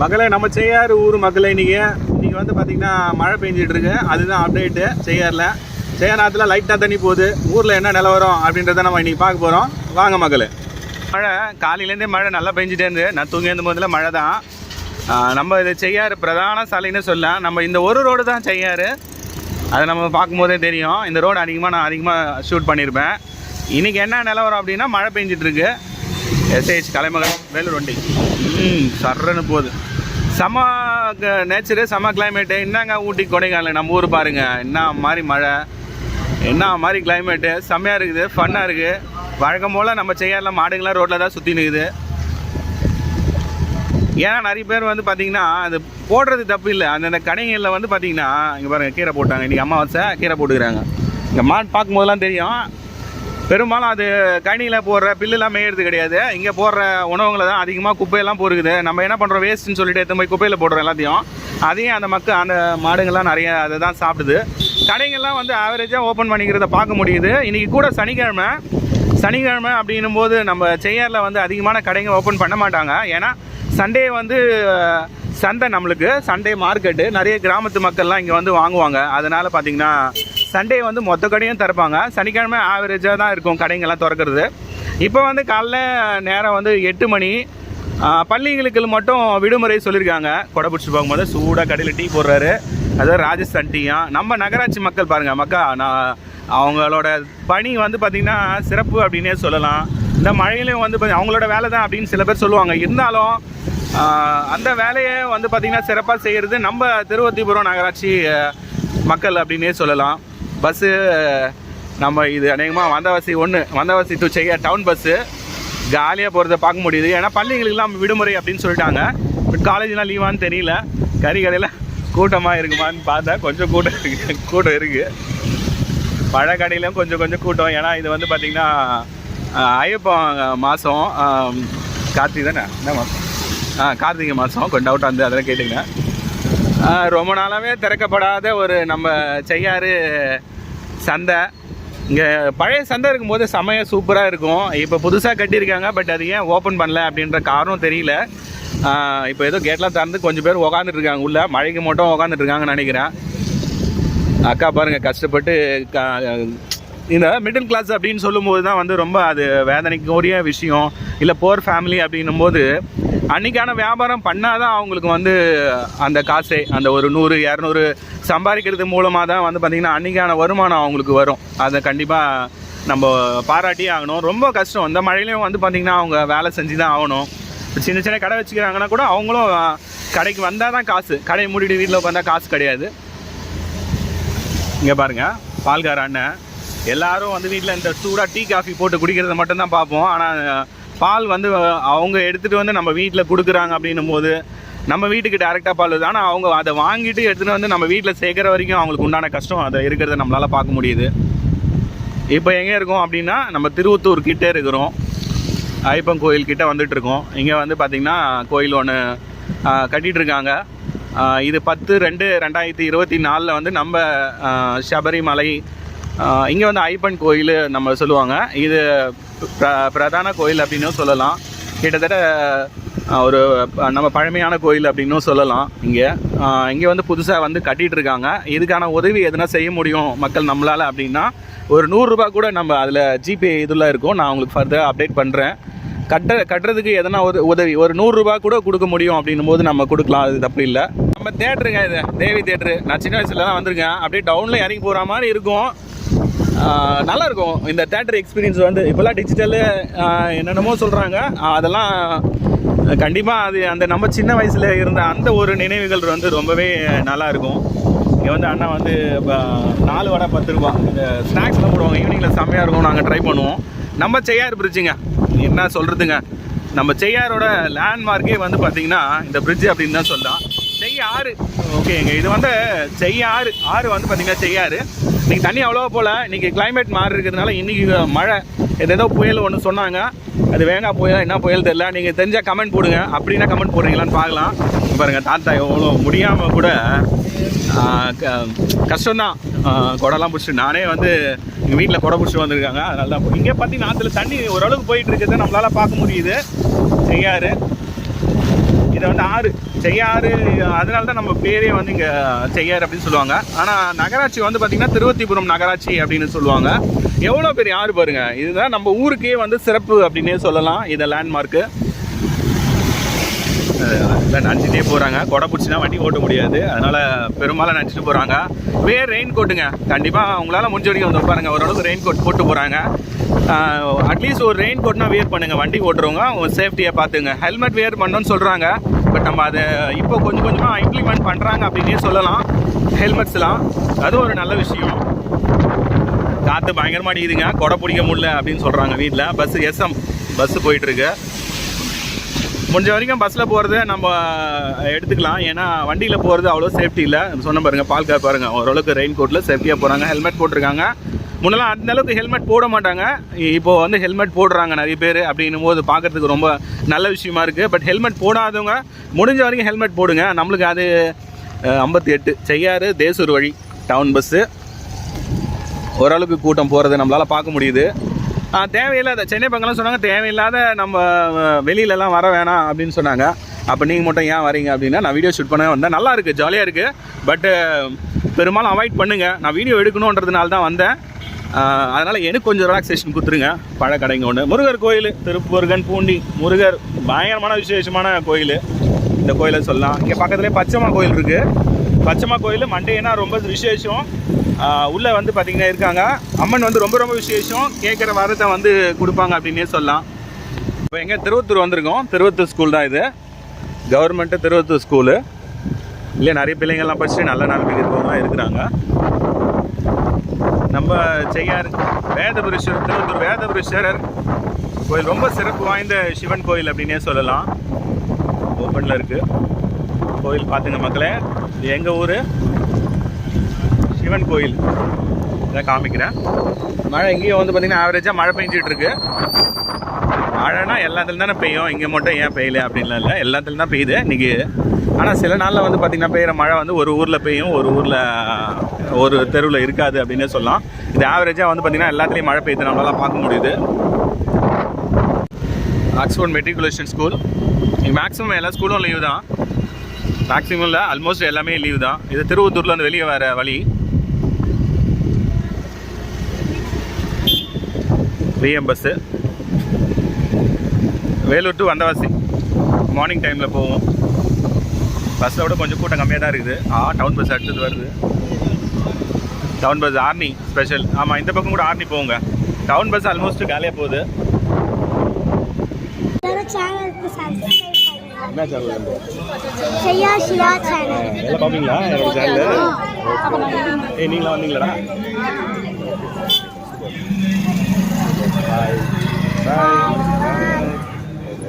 மகளே நம்ம செய்யாறு ஊர் மக்களை இன்னைக்கு இன்னைக்கு வந்து பார்த்தீங்கன்னா மழை பெஞ்சிட்டு இருக்கு. அதுதான் அப்டேட்டு செய்யாரில் செய்யாரத்தில் லைட்டாக தண்ணி போகுது. ஊரில் என்ன நிலவரம் அப்படின்றத நம்ம இன்னைக்கு பார்க்க போகிறோம் வாங்க மகளே. மழை காலையிலேருந்தே மழை நல்லா பெஞ்சிட்டே இருந்து நான் தூங்கி இருந்த போதில் மழை தான். நம்ம இது செய்யாறு பிரதான சாலைன்னு சொல்லலாம் நம்ம இந்த ஒரு ரோடு தான் செய்யாறு. அதை நம்ம பார்க்கும்போதே தெரியும். இந்த ரோடு அதிகமாக நான் அதிகமாக ஷூட் பண்ணியிருப்பேன் இன்றைக்கி என்ன நிலவரம் அப்படின்னா மழை பெஞ்சிட்ருக்கு எஸ்ஐஹெச் கலைமகன் வேலூர் வண்டி. ம் சர்றன்னு போகுது. செம நேச்சரு செம கிளைமேட்டு என்னங்க ஊட்டி கொடைக்கானல்? நம்ம ஊர் பாருங்க. என்ன மாதிரி மழை? என்ன மாதிரி கிளைமேட்டு செம்மையாக இருக்குது. ஃபன்னாக இருக்குது வழக்கம் போல் நம்ம செய்யலாம் மாடுங்களாம் ரோட்டில் தான் சுற்றி நிற்குது ஏன்னா நிறைய பேர் வந்து பார்த்தீங்கன்னா அது போடுறது தப்பு இல்லை. அந்தந்த கடைகளில் வந்து பார்த்தீங்கன்னா இங்கே பாருங்கள் கீரை போட்டாங்க. இன்றைக்கி அம்மாவாசை கீரை போட்டுக்கிறாங்க. இங்கே மாடு பார்க்கும்போதெல்லாம் தெரியும். பெரும்பாலும் அது கனியில் போடுற பில்லுலாம் மேயிறது கிடையாது. இங்கே போடுற உணவுங்களை தான் அதிகமாக குப்பையெல்லாம் போருக்குது நம்ம என்ன பண்ணுறோம் வேஸ்ட்டுன்னு சொல்லிட்டு எடுத்து போய் குப்பையில் போடுறோம் எல்லாத்தையும். அதையும் அந்த மக்கள் அந்த மாடுங்கள்லாம் நிறைய அதை தான் சாப்பிடுது. கடைங்கள்லாம் வந்து ஆவரேஜாக ஓப்பன் பண்ணிக்கிறத பார்க்க முடியுது. இன்றைக்கி கூட சனிக்கிழமை சனிக்கிழமை அப்படின்னும் போது நம்ம செய்யாரில் வந்து அதிகமான கடைங்க ஓப்பன் பண்ண மாட்டாங்க. ஏன்னா சண்டே வந்து சந்தை நம்மளுக்கு சண்டே மார்க்கெட்டு நிறைய கிராமத்து மக்கள்லாம் இங்கே வந்து வாங்குவாங்க. அதனால் பார்த்திங்கன்னா சண்டே வந்து மொத்த கடையும் திறப்பாங்க. சனிக்கிழமை ஆவரேஜாக தான் இருக்கும் கடைங்கள்லாம் திறக்கிறது. இப்போ வந்து காலைல நேரம் வந்து எட்டு மணி. பள்ளிகளுக்கு மட்டும் விடுமுறை சொல்லியிருக்காங்க கொடை பிடிச்சி போகும்போது சூடாக கடையில் டீ போடுறாரு. அதாவது ராஜஸ்தான் டீயா நம்ம நகராட்சி மக்கள் பாருங்கள் மக்கா நான் அவங்களோட பணி வந்து பார்த்திங்கன்னா சிறப்பு அப்படின்னே சொல்லலாம். இந்த மழையிலையும் வந்து பார்த்திங்க அவங்களோட வேலை தான் அப்படின்னு சில பேர் சொல்லுவாங்க. இருந்தாலும் அந்த வேலையை வந்து பார்த்திங்கன்னா சிறப்பாக செய்கிறது நம்ம திருவத்திபுரம் நகராட்சி மக்கள் அப்படின்னே சொல்லலாம். பஸ்ஸு நம்ம இது அநேகமாக வந்தவாசி ஒன்று வந்தவாசி டு செய்ய டவுன் பஸ்ஸு ஜாலியாக போகிறத பார்க்க முடியுது. ஏன்னா பள்ளிகளுக்கெல்லாம் விடுமுறை அப்படின்னு சொல்லிட்டாங்க. பட் காலேஜ்லாம் லீவான்னு தெரியல. கறி கடையில் கூட்டமாக இருக்குமான்னு பார்த்தா கொஞ்சம் கூட்டம் இருக்குது கூட்டம் இருக்குது பழ கடையிலும் கொஞ்சம் கொஞ்சம் கூட்டம். ஏன்னா இது வந்து பார்த்திங்கன்னா ஐயப்பன் மாதம் கார்த்திகை தானே? என்ன மாதம் ஆ கார்த்திகை மாதம் கொஞ்சம் டவுட் வந்து அதெல்லாம் கேட்டுங்க ரொம்ப நாளாகவே திறக்கப்படாத ஒரு நம்ம செய்யாறு சந்தை. இங்கே பழைய சந்தை இருக்கும்போது செமையாக சூப்பராக இருக்கும். இப்போ புதுசாக கட்டியிருக்காங்க பட் அது ஏன் ஓப்பன் பண்ணல அப்படின்ற காரணம் தெரியல. இப்போ ஏதோ கேட்லாம் திறந்து கொஞ்சம் பேர் உக்காந்துட்டு இருக்காங்க. உள்ள மழைக்கு மட்டும் உக்காந்துட்டு இருக்காங்கன்னு நினைக்கிறேன். அக்கா பாருங்கள் கஷ்டப்பட்டு இந்த மிடில் கிளாஸ் அப்படின்னு சொல்லும்போது தான் வந்து ரொம்ப அது வேதனைக்குரிய விஷயம். இல்லை போர் ஃபேமிலி அப்படின்னும் போது அன்றைக்கான வியாபாரம் பண்ணாதான் அவங்களுக்கு வந்து அந்த காசே அந்த ஒரு நூறு இரநூறு சம்பாதிக்கிறது மூலமாக தான் வந்து பார்த்திங்கன்னா அன்றைக்கான வருமானம் அவங்களுக்கு வரும். அதை கண்டிப்பாக நம்ம பாராட்டியே ஆகணும். ரொம்ப கஷ்டம். இந்த மழையிலையும் வந்து பார்த்திங்கன்னா அவங்க வேலை செஞ்சு தான் ஆகணும். சின்ன சின்ன கடை வச்சுக்கிறாங்கன்னா கூட அவங்களும் கடைக்கு வந்தால் தான் காசு. கடையை மூடிட்டு வீட்டில் உட்காந்தா காசு கிடையாது. இங்கே பாருங்க பால்கார அண்ணன். எல்லாரும் வந்து வீட்டில் இந்த சூடாக டீ காஃபி போட்டு குடிக்கிறத மட்டும்தான் பார்ப்போம். ஆனால் பால் வந்து அவங்க எடுத்துகிட்டு வந்து நம்ம வீட்டில் கொடுக்குறாங்க அப்படின்னும் போது நம்ம வீட்டுக்கு டேரெக்டாக பால் வருது. ஆனால் அவங்க அதை வாங்கிட்டு எடுத்துகிட்டு வந்து நம்ம வீட்டில் சேர்க்குற வரைக்கும் அவங்களுக்கு உண்டான கஷ்டம். அதை இருக்கிறத நம்மளால் பார்க்க முடியுது. இப்போ எங்கே இருக்கோம் அப்படின்னா நம்ம திருவத்தூர் கிட்டே இருக்கிறோம். ஐப்பன் கோயில் கிட்டே வந்துட்டு இருக்கோம். இங்கே வந்து பார்த்திங்கன்னா கோயில் ஒன்று கட்டிகிட்ருக்காங்க இருக்காங்க இது பத்து ரெண்டு ரெண்டாயிரத்தி இருபத்தி நாலில் வந்து நம்ம சபரிமலை இங்கே வந்து ஐப்பன் கோயில் நம்ம சொல்லுவாங்க. இது பிர- பிரதான கோயில் அப்படின்னும் சொல்லலாம். கிட்டத்தட்ட ஒரு ப- நம்ம பழமையான கோயில் அப்படின்னும் சொல்லலாம் இங்கே. இங்கே வந்து புதுசாக வந்து கட்டிகிட்டு இருக்காங்க இதுக்கான உதவி எதுனா செய்ய முடியும் மக்கள் நம்மளால் அப்படின்னா ஒரு நூறுரூபா கூட நம்ம அதில் ஜிபே இதெல்லாம் இருக்கும். நான் உங்களுக்கு ஃபர்தர் அப்டேட் பண்ணுறேன் கட்ட கட்டுறதுக்கு எதனா ஒரு உதவி ஒரு நூறுரூபா கூட கொடுக்க முடியும் அப்படின்னும் போது நம்ம கொடுக்கலாம். அது தப்பு இல்லை. நம்ம தேட்டருங்க இது. தேவி தேட்டரு நான் சின்ன வயசுலலாம் தான் வந்திருக்கேன். அப்படியே டவுனில் இறங்கி போகிற மாதிரி இருக்கும். நல்லாயிருக்கும். நல்லா இருக்கும் இந்த தேட்டர் எக்ஸ்பீரியன்ஸ் வந்து இப்போல்லாம் டிஜிட்டலு என்னென்னமோ சொல்கிறாங்க அதெல்லாம் கண்டிப்பாக அது அந்த நம்ம சின்ன வயசில் இருந்த அந்த ஒரு நினைவுகள் வந்து ரொம்பவே நல்லா இருக்கும் இங்கே வந்து அண்ணா வந்து இப்போ நாலு வடை பத்து ரூபா. இந்த ஸ்நாக்ஸ்லாம் போடுவாங்க. ஈவினிங்கில் செம்மையாக இருக்கும். நாங்கள் ட்ரை பண்ணுவோம். நம்ம செய்யார் பிரிட்ஜுங்க என்ன சொல்கிறதுங்க நம்ம செய்யாரோட லேண்ட்மார்க்கே வந்து பார்த்திங்கன்னா இந்த பிரிட்ஜ் அப்படின்னு தான் சொல்லலாம். செய்ய ஆறு ஓகேங்க இது வந்து செய்யாறு. ஆறு வந்து பார்த்திங்கன்னா செய்யாறு. இன்னைக்கு தண்ணி அவ்வளோவா போல். இன்னைக்கு கிளைமேட் மாறி இருக்கிறதுனால இன்னைக்கு மழை. ஏதோ புயல் ஒன்று சொன்னாங்க. அது வேங்கா புயல் என்ன புயல் தெரியல. நீங்கள் தெரிஞ்சால் கமெண்ட் போடுங்க. அப்படின்னா கமெண்ட் போடுறீங்களான்னு பார்க்கலாம். பாருங்கள் தாத்தா எவ்வளோ முடியாமல் கூட க- கஷ்டம்தான். குடலாம் பிடிச்சிட்டு நானே வந்து எங்கள் வீட்டில் குடை பிடிச்சிட்டு வந்திருக்காங்க. அதனால தான் இங்கே பார்த்தீங்கன்னா ஆற்றுல தண்ணி ஓரளவுக்கு போயிட்டு இருக்கிறத நம்மளால் பார்க்க முடியுது. செய்யாரு இது வந்து ஆறு. செய்யாறு அதனால தான் நம்ம பேரே வந்து இங்கே செய்யாறு அப்படின்னு சொல்லுவாங்க. ஆனால் நகராட்சி வந்து பார்த்திங்கன்னா திருவத்திபுரம் நகராட்சி அப்படின்னு சொல்லுவாங்க. எவ்வளோ பேர் யார் பாருங்க? இதுதான் நம்ம ஊருக்கே வந்து சிறப்பு அப்படின்னே சொல்லலாம். இதை லேண்ட்மார்க்கு இல்லை நினச்சிட்டே போகிறாங்க கொடை பிடிச்சினா வண்டி ஓட்ட முடியாது. அதனால் பெரும்பாலும் நினச்சிட்டு போகிறாங்க வேர் ரெயின் கோட்டுங்க கண்டிப்பாக உங்களால் முடிஞ்ச வரைக்கும் வந்து பாருங்கள் ஓரளவுக்கு ரெயின் கோட் போட்டு போகிறாங்க அட்லீஸ்ட் ஒரு ரெயின் கோட்னா வேர் பண்ணுங்கள் வண்டி ஓட்டுறவங்க உங்கள் சேஃப்டியை பார்த்துங்க. ஹெல்மெட் வேர் பண்ணணும்னு சொல்கிறாங்க பட் நம்ம அதை இப்போ கொஞ்சம் கொஞ்சமாக இம்ப்ளிமெண்ட் பண்ணுறாங்க அப்படின்னே சொல்லலாம். ஹெல்மெட்ஸ்லாம் அதுவும் ஒரு நல்ல விஷயம். காற்று பயங்கரமாக அடிக்குதுங்க. கொடை பிடிக்க முடியல அப்படின்னு சொல்கிறாங்க வீட்டில் பஸ்ஸு எஸ்எம் பஸ்ஸு போயிட்டுருக்கு. முடிஞ்ச வரைக்கும் பஸ்ஸில் போகிறத நம்ம எடுத்துக்கலாம். ஏன்னா வண்டியில் போகிறது அவ்வளோ சேஃப்டி இல்லை. சொன்ன பாருங்கள் பால் கார் பாருங்க. ஓரளவுக்கு ரெயின் கோட்டில் சேஃப்டியாக போகிறாங்க ஹெல்மெட் போட்டிருக்காங்க. முன்னெல்லாம் அந்த அளவுக்கு ஹெல்மெட் போட மாட்டாங்க. இப்போ வந்து ஹெல்மெட் போடுறாங்க நிறைய பேர் அப்படின்னும் போது பார்க்கறதுக்கு ரொம்ப நல்ல விஷயமா இருக்குது பட் ஹெல்மெட் போடாதவங்க முடிஞ்ச வரைக்கும் ஹெல்மெட் போடுங்க. நம்மளுக்கு அது ஐம்பத்தி எட்டு செய்யாறு தேசூர் வழி டவுன் பஸ்ஸு ஓரளவுக்கு கூட்டம் போகிறது நம்மளால் பார்க்க முடியுது. ஆ, தேவையில்லாத சென்னை பங்கெல்லாம் சொன்னாங்க தேவையில்லாத நம்ம வெளியிலலாம் வர வேணாம் அப்படின்னு சொன்னாங்க. அப்போ நீங்கள் மட்டும் ஏன் வரீங்க அப்படின்னா நான் வீடியோ ஷூட் பண்ண வந்தேன். நல்லா இருக்குது ஜாலியாக இருக்குது பட்டு பெரும்பாலும் அவாய்ட் பண்ணுங்கள் நான் வீடியோ எடுக்கணுன்றதுனால தான் வந்தேன். அதனால் எனக்கு கொஞ்சம் ரிலாக்ஸேஷன் கொடுத்துருங்க. பழக்கடைங்க ஒன்று முருகர் கோயில் திருப்பூர்கன் பூண்டி முருகர் பயங்கரமான விசேஷமான கோயில். இந்த கோயிலை சொல்லலாம். இங்கே பக்கத்துலேயே பச்சைமா கோயில் இருக்குது பச்சைமா கோயில் மண்டேனா ரொம்ப விசேஷம். உள்ளே வந்து பார்த்திங்கன்னா இருக்காங்க. அம்மன் வந்து ரொம்ப ரொம்ப விசேஷம். கேட்குற வரத்தை வந்து கொடுப்பாங்க அப்படின்னே சொல்லலாம். இப்போ எங்கே? திருவத்தூர் வந்திருக்கோம். திருவத்தூர் ஸ்கூல் தான் இது. கவர்மெண்ட்டு திருவத்தூர் ஸ்கூலு இல்லை நிறைய பிள்ளைங்கள்லாம் படிச்சுட்டு நல்ல நல்ல இருக்கவங்களாம் இருக்கிறாங்க. நம்ம செய்யார் வேதபுரீஸ்வரர் திருவத்தூர் வேதபுரீஸ்வரர் கோயில் ரொம்ப சிறப்பு வாய்ந்த சிவன் கோயில் அப்படின்னே சொல்லலாம். ஓப்பனில் இருக்குது கோயில் பார்த்துங்க மக்களே. இது எங்கள் ஊர்? சிவன் கோயில். இதை காமிக்கிறேன். மழை இங்கேயும் வந்து பார்த்திங்கன்னா ஆவரேஜாக மழை பெஞ்சிட்டு இருக்கு. மழைனா எல்லாத்துலேயும் தானே பெய்யும். இங்கே மட்டும் ஏன் பெய்யல அப்படின்லாம் இல்லை. எல்லாத்துலேயும் தான் பெய்யுது. இன்றைக்கி ஆனால் சில நாளில் வந்து பார்த்திங்கன்னா பெய்கிற மழை வந்து ஒரு ஊரில் பெய்யும் ஒரு ஊரில் ஒரு தெருவில் இருக்காது அப்படின்னே சொல்லலாம். இது ஆவரேஜாக வந்து பார்த்திங்கன்னா எல்லாத்துலேயும் மழை பெய்யுது நம்மளால் பார்க்க முடியுது. ஆக்ஸ்போர்ட் மெட்ரிகுலேஷன் ஸ்கூல் இங்கே மேக்ஸிமம் எல்லா ஸ்கூலும் லீவு தான். மேக்ஸிமம் இல்லை ஆல்மோஸ்ட் எல்லாமே லீவு தான். இது திருவத்தூரில் வந்து வெளியே வர வழி. VM bus Vellore to Vandavasi. Morning டைமில் போவோம். பஸ்ஸை விட கொஞ்சம் கூட்டம் கம்மியாக தான் இருக்குது. ஆ டவுன் பஸ் அடுத்தது வருது. டவுன் பஸ் ஆர்னி ஸ்பெஷல் ஆமாம் இந்த பக்கம் கூட ஆர்னி போங்க. டவுன் பஸ் ஆல்மோஸ்ட் காலியாக போகுது. என்ன சேனல் செய்யா ஷியா வந்தீங்களா